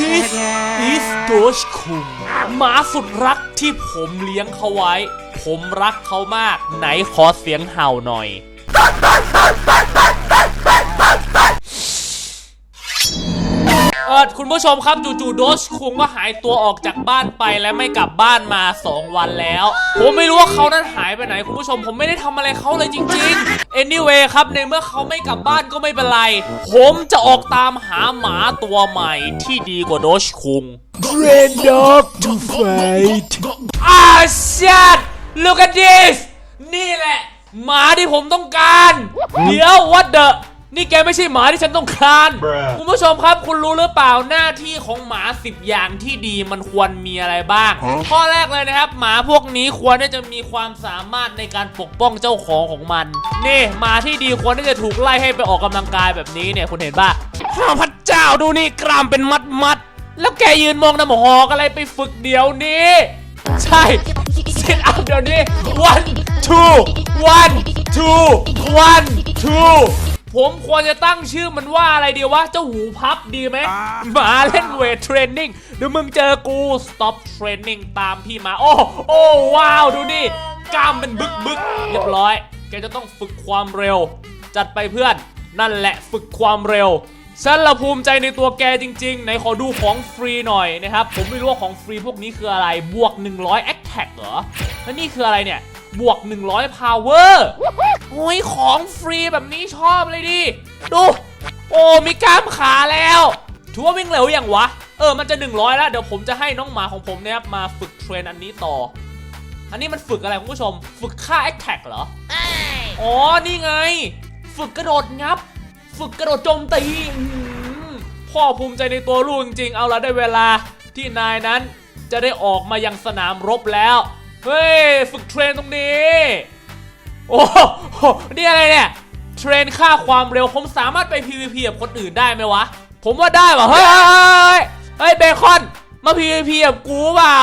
This is Doge คุงหมาสุดรักที่ผมเลี้ยงเขาไว้ ผมรักเขามาก ไหนขอเสียงเห่าหน่อย เออคุณผู้ชมครับจู่ๆโดชคุงก็หายตัวออกจากบ้านไปและไม่กลับบ้านมา 2 วันแล้ว ผมไม่รู้ว่าเขานั้นหายไปไหน คุณผู้ชมผมไม่ได้ทำอะไรเขาเลยจริงๆ anyway ครับในเมื่อเขาไม่กลับบ้านก็ไม่เป็นไร ผมจะออกตามหาหมาตัวใหม่ที่ดีกว่าโดชคุง Train dog to fight. อ่า shit look at this นี่แหละ หมาที่ผมต้องการ เดี๋ยว what the นี่แกไม่ใช่หมาที่ฉันต้องการ Bruh คุณผู้ชมครับ คุณรู้หรือเปล่าหน้าที่ของหมา 10 อย่างที่ดีมันควรมีอะไรบ้าง ข้อแรกเลยนะครับ หมาพวกนี้ควรที่จะมีความสามารถในการปกป้องเจ้าของของมัน นี่หมาที่ดีควรที่จะถูกไล่ให้ไปออกกำลังกายแบบนี้เนี่ยคุณเห็นป่ะข้าพระเจ้าดูนี่กรามเป็นมัดมัดๆแล้วแกยืนมองน้ำหอกอะไรไปฝึกเดี๋ยวนี้ ใช่ sit up เดี๋ยวนี้ one two one two one two ผมควรจะตั้งชื่อมันว่าอะไรดีวะ เจ้าหูพับดีไหมหมาเล่นเวทเทรนนิ่งเดี๋ยวมึงเจอกู stop training ตามพี่มา โอ้โอ้ว้าว ดูนี่กล้ามเป็นบึกบึกเรียบร้อย แกจะต้องฝึกความเร็ว จัดไปเพื่อนนั่นแหละฝึกความเร็วฉันละภูมิใจในตัวแกจริงๆ ไหนขอดูของฟรีหน่อยนะครับ ผมไม่รู้ว่าของฟรีพวกนี้คืออะไรบวก 100 Attack เหรอ แล้วนี่คืออะไรเนี่ย บวก 100 Power โอ้ยของฟรีแบบนี้ชอบเลยดิ ดู โอ้มีกล้ามขาแล้วถือว่าวิ่งเร็วอย่างวะ เออมันจะ 100 แล้ว เดี๋ยวผมจะให้น้องหมาของผมเนี่ยมาฝึกเทรนอันนี้ต่อ อันนี้มันฝึกอะไรคุณผู้ชม ฝึกค่า Attack เหรออ๋อ นี่ไง ฝึกกระโดดงับ ฝึกกระโดดโจมตีพ่อภูมิใจในตัวลูกจริงๆ เอาละได้เวลาที่นายนั้นจะได้ออกมายังสนามรบแล้ว เฮ้ย ฝึกเทรนตรงนี้ โอ้โหนี่อะไรเนี่ย เทรนค่าความเร็วผมสามารถไป PVP กับคนอื่นได้ไหมวะ ผมว่าได้ว่ะเฮ้ยเฮ้ยเฮ้ยเฮ้ยเบคอน มา PVP กับกูเปล่า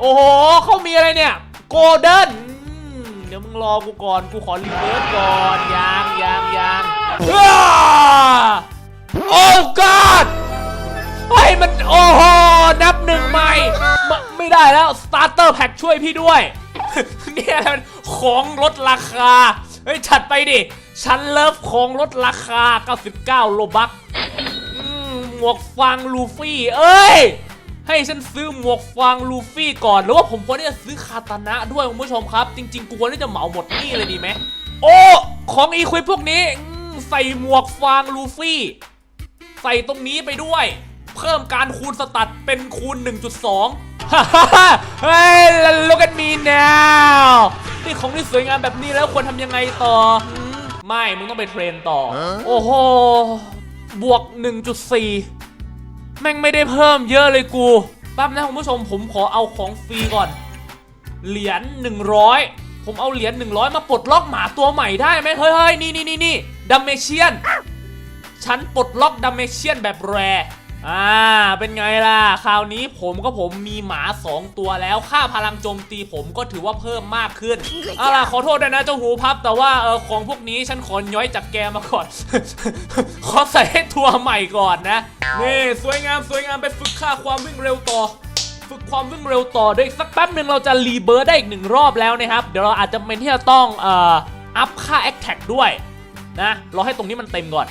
โอ้โหเขามีอะไรเนี่ย โกลเด้นเดี๋ยวมึงรอกูก่อน กูขอรีเวิร์สก่อนยางยางยางอ้าโอ้ god เฮ้ยมัน โอ้โห นับหนึ่งใหม่ ไม่ได้แล้ว starter pack ช่วยพี่ด้วย เนี่ยมันของลดราคาเฮ้ยจัดไปดิ ฉันเลิฟของลดราคา 99 โลบักหมวกฟางลูฟี่ เอ้ย ให้ฉันซื้อหมวกฟางลูฟี่ก่อน หรือว่าผมควรที่จะซื้อคาตานะด้วยคุณผู้ชมครับ จริง ๆ กูควรที่จะเหมาหมดนี่เลยดีไหม โอ้ ของอีควิปพวกนี้ใส่หมวกฟางลูฟี่ ใส่ตรงนี้ไปด้วย เพิ่มการคูณสตัดเป็นคูณ 1.2ฮ่าฮ่าฮ่า เฮ้ย look at me now นี่ของที่สวยงามแบบนี้แล้วควรทำยังไงต่อหืมไม่ มึงต้องไปเทรนต่อ โอ้โห บวก 1.4 แม่งไม่ได้เพิ่มเยอะเลยกูแป๊บนะคุณผู้ชมผมขอเอาของฟรีก่อน เหรียญ100 ผมเอาเหรียญ100 มาปลดล็อกหมาตัวใหม่ได้ไหมเฮ้ยเฮ้ยนี่นี่นี่นี่ดัมเมเชียน ฉันปลดล็อกดัมเมเชียนแบบแรร์ อ่า เป็นไงล่ะ คราวนี้ผมก็ผมมีหมา 2 ตัวแล้ว ค่าพลังโจมตีผมก็ถือว่าเพิ่มมากขึ้นเอาล่ะ ขอโทษด้วยนะเจ้าหูพับ แต่ว่าเออของพวกนี้ฉันขอย้อยจากแกมาก่อน ขอใส่ให้ตัวใหม่ก่อนนะ นี่ สวยงามสวยงามไปฝึกค่าความวิ่งเร็วต่อฝึกความวิ่งเร็วต่อเดี๋ยวอีกสักแป๊บหนึ่งเราจะรีเบิร์ดได้อีกหนึ่งรอบแล้วนะครับ เดี๋ยวเราอาจจะเป็นที่จะต้องเอ่ออัพค่า a อ t a c ด้วยนะรอให้ตรงนี้มันเต็มก่อน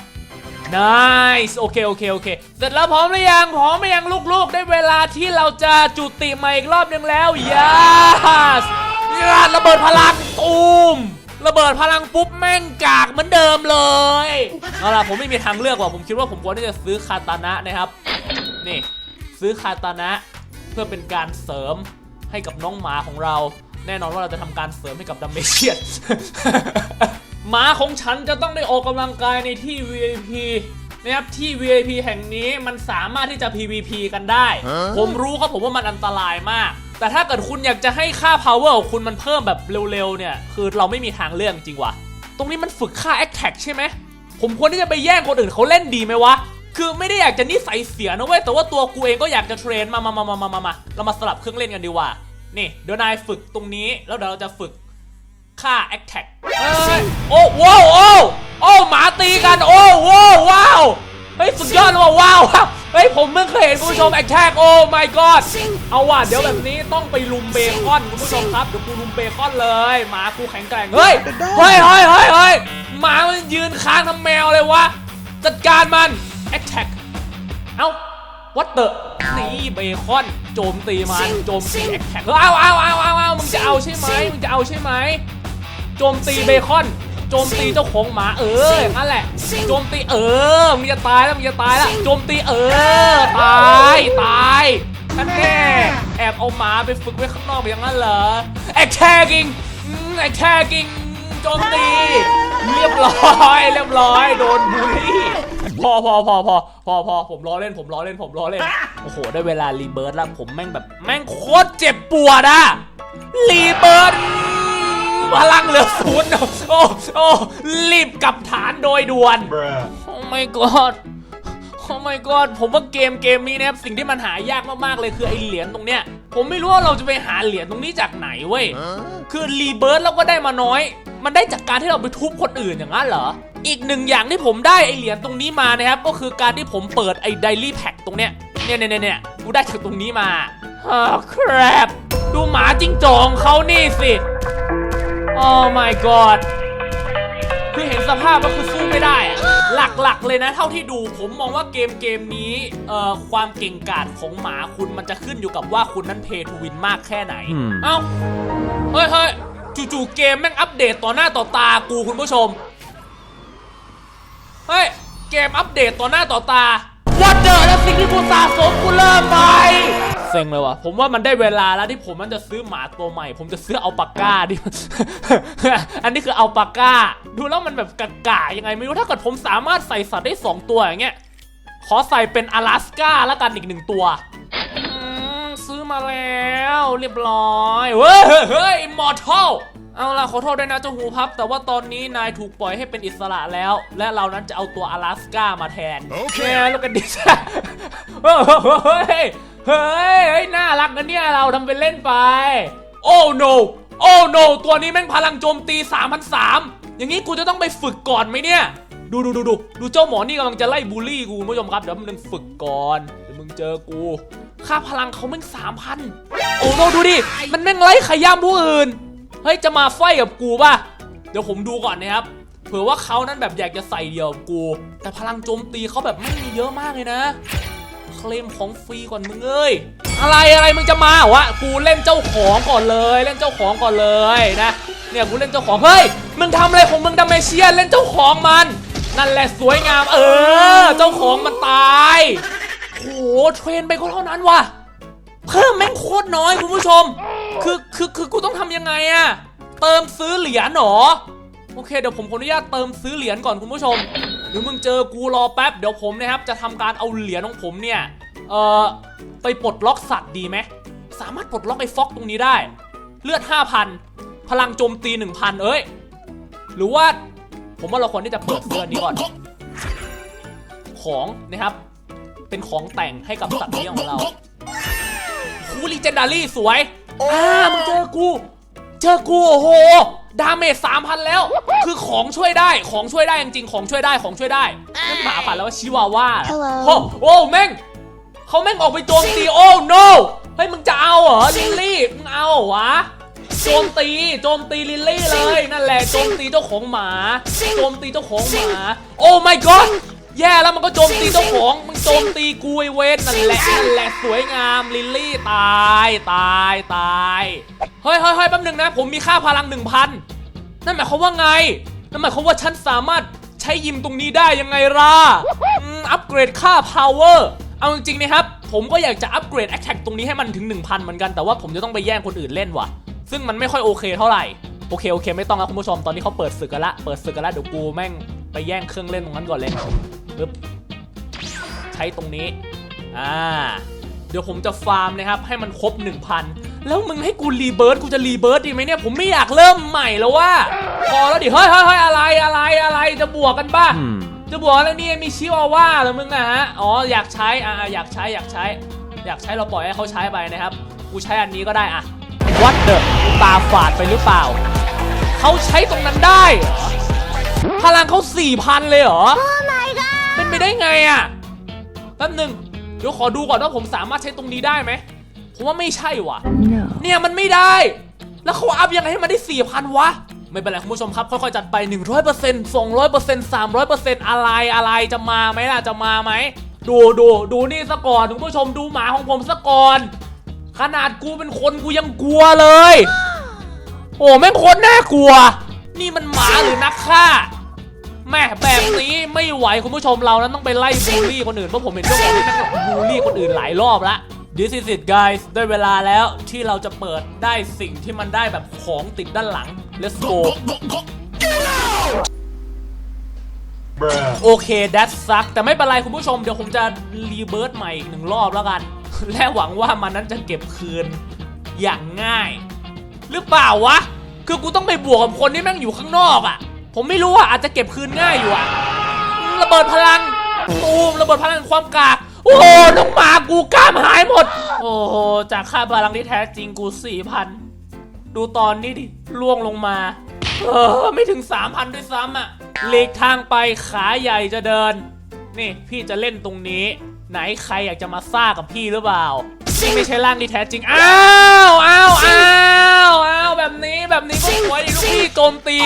nice โอเคโอเคโอเค เสร็จแล้วพร้อมหรือยังพร้อมหรือยังลูกๆ ได้เวลาที่เราจะจุติใหม่อีกรอบหนึ่งแล้ว yes ระเบิดพลังตูมระเบิดพลังปุ๊บแม่งกากเหมือนเดิมเลยเอาล่ะผมไม่มีทางเลือกว่ะผมคิดว่าผมควรที่จะซื้อคาตานะนะครับ นี่ ซื้อคาตานะ เพื่อเป็นการเสริมให้กับน้องหมาของเรา แน่นอนว่าเราจะทำการเสริมให้กับดัมเมเชียน หมาของฉันจะต้องได้ออกกำลังกายในที่ VIP นะครับที่ VIP แห่งนี้มันสามารถที่จะ PVP กันได้ ผมรู้ครับผมว่ามันอันตรายมาก แต่ถ้าเกิดคุณอยากจะให้ค่า power ของคุณมันเพิ่มแบบเร็วๆเนี่ย คือเราไม่มีทางเลือกจริงว่ะ ตรงนี้มันฝึกค่า attack ใช่ไหม ผมควรที่จะไปแย่งคนอื่นเขาเล่นดีไหมวะ คือไม่ได้อยากจะนิสัยเสียนะเว้ย แต่ว่าตัวกูเองก็อยากจะเทรนมามามามามามามาเรามาสลับเครื่องเล่นกันดีกว่า นี่เดี๋ยวนายฝึกตรงนี้ แล้วเดี๋ยวเราจะฝึก ค่า attack เฮ้ยโอ้ว้าวโอ้โอ้หมาตีกันโอ้ว้าวว้าวเฮ้ยสุดยอดเลยว่ะว้าวเฮ้ยผมเพิ่งเคยเห็นคุณผู้ชมแอคแท็กโอ้ my god เอาว่ะเดี๋ยวแบบนี้ต้องไปลุมเบคอนคุณผู้ชมครับเดี๋ยวกูลุมเบคอนเลยหมากูแข็งแกร่งเฮ้ยเฮ้ยเฮ้ยเฮ้ยเฮ้ยหมามันยืนค้างทำแมวเลยวะจัดการมันแอคแท็กเอ้าวัตเตอร์นี่เบคอนโจมตีมันโจมตีแอคแท็กเอาเอาเอาเอาเอามึงจะเอาใช่ไหมมึงจะเอาใช่ไหม โจมตีเบคอน โจมตีเจ้าของหมาเอออย่างนั่นแหละ โจมตีเออมึงจะตายแล้วมึงจะตายแล้วโจมตีเออ ตายตายนั่นแน่แอบเอาหมาไปฝึกไว้ข้างนอกอย่างนั้นเหรอแอคแทกิงแอคแทกิงโจมตี เรียบร้อย เรียบร้อย โดนบูลลี่พอพอพอพอพอพอผมล้อเล่นผมล้อเล่นผมล้อเล่น โอ้โห ได้เวลารีเบิร์ดแล้วผมแม่งแบบ แม่งโคตรเจ็บปวดอะรีเบิร์ด พลังเหลือศูนย์โอ้โอ้รีบกลับฐานโดยด่วนโอ้ my god โอ้ my god ผมว่าเกมเกมนี้นะครับสิ่งที่มันหายากมากๆเลยคือไอเหรียญตรงเนี้ย ผมไม่รู้ว่าเราจะไปหาเหรียญตรงนี้จากไหนเว้ย คือรีเบิร์ดเราก็ได้มาน้อย มันได้จากการที่เราไปทุบคนอื่นอย่างนั้นเหรอ อีกหนึ่งอย่างที่ผมได้ไอเหรียญตรงนี้มานะครับ ก็คือการที่ผมเปิดไอไดรี่แพ็คตรงเนี้ย เนี่ยเนี่ยเนี่ยเนี่ยกูได้จากตรงนี้มาฮ่าครับ ดูหมาจิ้งจอกของเขานี่สิ โอ้ my god คือเห็นสภาพก็คือสู้ไม่ได้อะหลักๆเลยนะ เท่าที่ดูผมมองว่าเกมเกมนี้เอ่อความเก่งกาจของหมาคุณมันจะขึ้นอยู่กับว่าคุณนั้นเพย์ทูวินมากแค่ไหน อืม เอ้า เฮ้ยเฮ้ยจู่ๆเกมแม่งอัปเดตต่อหน้าต่อตากูคุณผู้ชม เฮ้ย เกมอัปเดตต่อหน้าต่อตาวัดเดอร์แล้วสิ่งที่กูสะสมกูเริ่มไป เซ็งเลยวะผมว่ามันได้เวลาแล้วที่ผมมันจะซื้อหมาตัวใหม่ ผมจะซื้อเอาปาก้าดิ อันนี้คือเอาปาก้า ดูแล้วมันแบบกะกายังไงไม่รู้ ถ้าเกิดผมสามารถใส่สัตว์ได้ 2 ตัวอย่างเงี้ย ขอใส่เป็นอลาสก้าแล้วกันอีกหนึ่งตัว ซื้อมาแล้วเรียบร้อยเฮ้ยมอร์ทัลเอาล่ะขอโทษด้วยนะเจ้าหูพับ แต่ว่าตอนนี้นายถูกปล่อยให้เป็นอิสระแล้ว และเรานั้นจะเอาตัวอลาสก้ามาแทน โอเคแล้วกันดิซ่เฮ้ย เฮ้ยเฮ้ยน่ารักนะเนี่ยเราทำเป็นเล่นไป โอ้ no โอ้ no ตัวนี้แม่งพลังโจมตี3,003อย่างนี้กูจะต้องไปฝึกก่อนไหมเนี่ย ดูดูดูดูดูเจ้าหมอนี่กำลังจะไล่บูลลี่กูคุณผู้ชมครับเดี๋ยวมึงฝึกก่อนเดี๋ยวมึงเจอกู ค่าพลังเขาแม่งสามพันโอ้โนดูดิ มันแม่งไล่ขย้ำผู้อื่น เฮ้ยจะมาไฟกับกูป่ะ เดี๋ยวผมดูก่อนนะครับเผื่อว่าเขานั้นแบบอยากจะใส่เดียวกู แต่พลังโจมตีเขาแบบไม่มีเยอะมากเลยนะ เคลมของฟรีก่อนมึงเอ้ยอะไรอะไรมึงจะมาเหรอวะกูเล่นเจ้าของก่อนเลย เล่นเจ้าของก่อนเลยนะเนี่ยกูเล่นเจ้าของเฮ้ยมึงทำอะไรของมึงดัมเมเชียนเล่นเจ้าของมัน นั่นแหละสวยงาม เออ เจ้าของมันตายโหเทรนไปก็เท่านั้นว่ะเพิ่มแม่งโคตรน้อยคุณผู้ชม คือคือคือกูต้องทำยังไงอะเติมซื้อเหรียญหรอโอเคเดี๋ยวผมขออนุญาตเติมซื้อเหรียญก่อนคุณผู้ชม เดี๋ยวมึงเจอกูรอแป๊บเดี๋ยวผมนะครับจะทำการเอาเหรียญของผมเนี่ยเอ่อไปปลดล็อกสัตว์ดีไหมสามารถปลดล็อกไอ้ฟ็อกตรงนี้ได้ เลือด 5,000 พลังโจมตี 1,000 เอ้ย หรือว่าผมว่าเราควรที่จะเปิดเดือนนี้ก่อน ของนะครับ เป็นของแต่งให้กับสัตว์เลี้ยงของเราคูลีเจนดารี่สวย อ่ามึงเจอกู เจอกูโอ้โห ดาเมจสามพันแล้ว คือของช่วยได้ของช่วยได้จริงๆของช่วยได้ของช่วยได้นั่นหมาผ่านแล้วว่าชิวาว่า Hello โอ้โอ้แม่งเขาแม่งออกไปโจมตีโอ้ no เฮ้ยมึงจะเอาเหรอลิลลี่มึงเอาเหรอวะโจมตีโจมตีลิลลี่เลยนั่นแหละโจมตีเจ้าของหมาโจมตีเจ้าของหมา โอ้ my god แย่แล้วมันก็โจมตีเจ้าของมึงโจมตีกูไอเวนนั่นแหละนั่นแหละสวยงามลิลลี่ตายตายตายเฮ้ยเฮ้ยเฮ้ยแป๊บหนึงนะ ผมมีค่าพลังหนึ่งพันนั่นหมายความว่าไง นั่นหมายความว่าฉันสามารถใช้ยิมตรงนี้ได้ยังไงล่ะอืมอัปเกรดค่า power เอาจริงๆนะครับ ผมก็อยากจะอัปเกรด attack ตรงนี้ให้มันถึง 1,000 เหมือนกันแต่ว่าผมจะต้องไปแย่งคนอื่นเล่นว่ะ ซึ่งมันไม่ค่อยโอเคเท่าไหร่โอเคโอเค ไม่ต้องแล้วคุณผู้ชมตอนนี้เขาเปิดศึกกันละเปิดศึกกันละเดี๋ยวกูแม่งไปแย่งเครื่องเล่นตรงนั้นก่อนเลย ปึ๊บใช้ตรงนี้อ่าเดี๋ยวผมจะฟาร์มนะครับ ให้มันครบ 1,000 แล้วมึงให้กูรีเบิร์ดกูจะรีเบิร์ดดีไหมเนี่ย ผมไม่อยากเริ่มใหม่แล้วว่าพอแล้วดิเฮ้ยเฮ้ยเฮ้ยอะไรอะไรอะไรจะบวกกันป่ะอืมจะบอกอะไรเนี่ยมีชิวาว่าเหรอมึงอะฮะอ๋ออยากใช้อ่าอยากใช้อยากใช้ อยากใช้เราปล่อยให้เขาใช้ไปนะครับ กูใช้อันนี้ก็ได้อะวัดเดอะตาฝาดไปหรือเปล่า เขาใช้ตรงนั้นได้เหรอพลังเขาสี่พันเลยเหรอ ไปได้ไงอะแป๊บหนึ่งเดี๋ยวขอดูก่อนว่าผมสามารถใช้ตรงนี้ได้ไหมผมว่าไม่ใช่ว่ะ No. เนี่ยมันไม่ได้ แล้วเขาอัพยังไงให้มันได้4,000วะ ไม่เป็นไรคุณผู้ชมครับ ค่อยๆจัดไป 100% 200% 300%อะไรอะไรจะมาไหมล่ะจะมาไหม ดูดูดูนี่ซะก่อนคุณผู้ชมดูหมาของผมซะก่อน ขนาดกูเป็นคนกูยังกลัวเลย โอ้แม่งโคตรน่ากลัว นี่มันหมาหรือนักฆ่า แม่แบบนี้ไม่ไหวคุณผู้ชมเรานั้นต้องไปไล่บูลลี่คนอื่นเพราะผมเห็นเจ้าของที่แม่งบูลลี่คนอื่นหลายรอบละ This is it guys ได้เวลาแล้วที่เราจะเปิดได้สิ่งที่มันได้แบบของติดด้านหลัง Let's go โอเค that suck แต่ไม่เป็นไรคุณผู้ชมเดี๋ยวผมจะรีเบิร์ตใหม่อีกหนึ่งรอบแล้วกัน และหวังว่ามันนั้นจะเก็บคืนอย่างง่าย หรือเปล่าวะ คือกูต้องไปบวกกับคนที่แม่งอยู่ข้างนอกอะ่ะ ผมไม่รู้อะอาจจะเก็บคืนง่ายอยู่อะระเบิดพลังตูมระเบิดพลังความกากโอ้โหน้องหมากูกล้ามหายหมด โอ้โหจากค่าพลังที่แท้จริงกูสี่พันดูตอนนี้ดิล่วงลงมา เออไม่ถึง3,000ด้วยซ้ำอะหลีกทางไปขาใหญ่จะเดิน นี่พี่จะเล่นตรงนี้ ไหนใครอยากจะมาซ่ากับพี่หรือเปล่าไม่ใช่ร่างที่แท้จริงอ้าวอ้าวอ้าวอ้าว แบบนี้แบบนี้ก็สวยดิลูกพี่โจมตี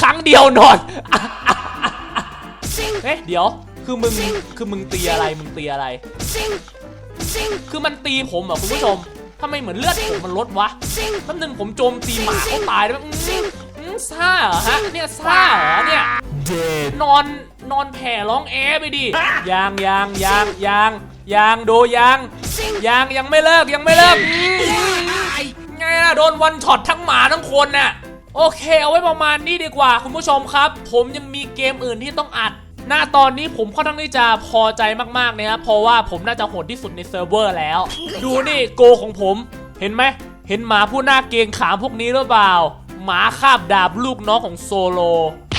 ครั้งเดียวนอนเฮ้ยเดี๋ยวคือมึงคือมึงตีอะไรมึงตีอะไร คือมันตีผมเหรอะคุณผู้ชมทำไมเหมือนเลือดผมมันลดวะแป๊บนึงผมโจมตีหมาเขาตายแล้วอืมอืมซ่าเหรอฮะเนี่ยซ่าเหรอเนี่ย Dead. นอนนอนแผ่ร้องแอไปดิยางยางยางยางยางดูยางยางยังไม่เลิกยังไม่เลิกอืมไง ล่ะโดนวันช็อตทั้งหมาทั้งคนน่ะโอเค เอาไว้ประมาณนี้ดีกว่าคุณผู้ชมครับ ผมยังมีเกมอื่นที่ต้องอัดหน้าตอนนี้ผมค่อนข้างที่จะพอใจมากๆนะครับเพราะว่าผมน่าจะโหดที่สุดในเซิร์ฟเวอร์แล้ว ดูนี่โกของผมเห็นไหมเห็นหมาผู้หน้าเกงขามพวกนี้หรือเปล่า หมาคาบดาบลูกน้องของโซโล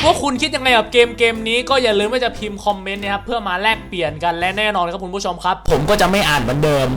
พวกคุณคิดยังไงกับเกมเกมนี้ก็อย่าลืมว่าจะพิมพ์คอมเมนต์นะครับเพื่อมาแลกเปลี่ยนกันและแน่นอนครับคุณผู้ชมครับ ผมก็จะไม่อ่านเหมือนเดิม